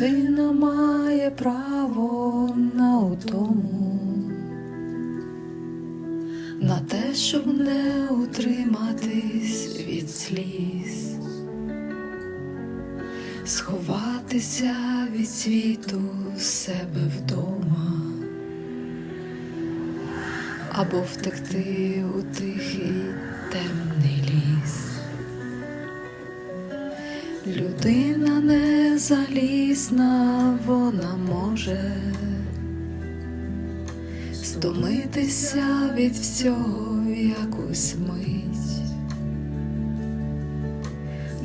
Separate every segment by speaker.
Speaker 1: Людина має право на утому, на те, щоб не утриматись від сліз, сховатися від світу себе вдома, або втекти у тихий темний ліс. Людина не залізна, вона може стомитися від всього в якусь мить,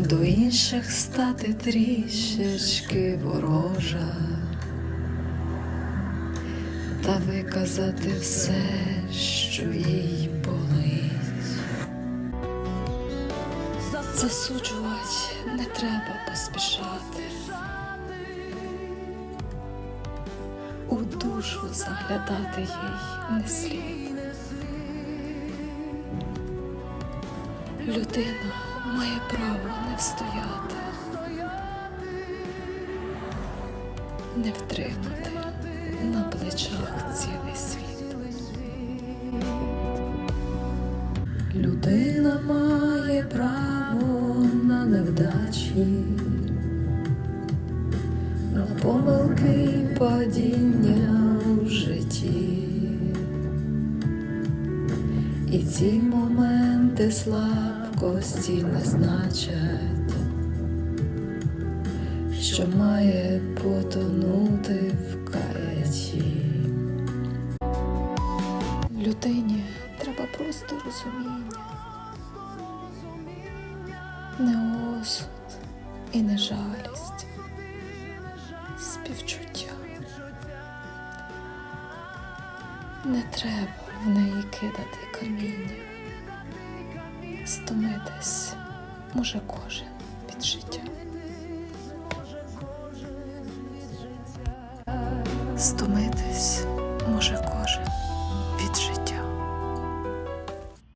Speaker 1: до інших стати трішечки ворожа та виказати все, що їй болить. Засуджувати не треба поспішати. У душу заглядати їй не слід. Людина має право не встояти, не втримати на плечах цілий світ. Людина має право невдачі, на помилки й падіння в житті. І ці моменти слабкості не значать, що має потонути в каяті. Людині треба просто розуміння, не осуд і не жалість, співчуття. Не треба в неї кидати каміння, стомитись може кожен від життя. Стомитись може кожен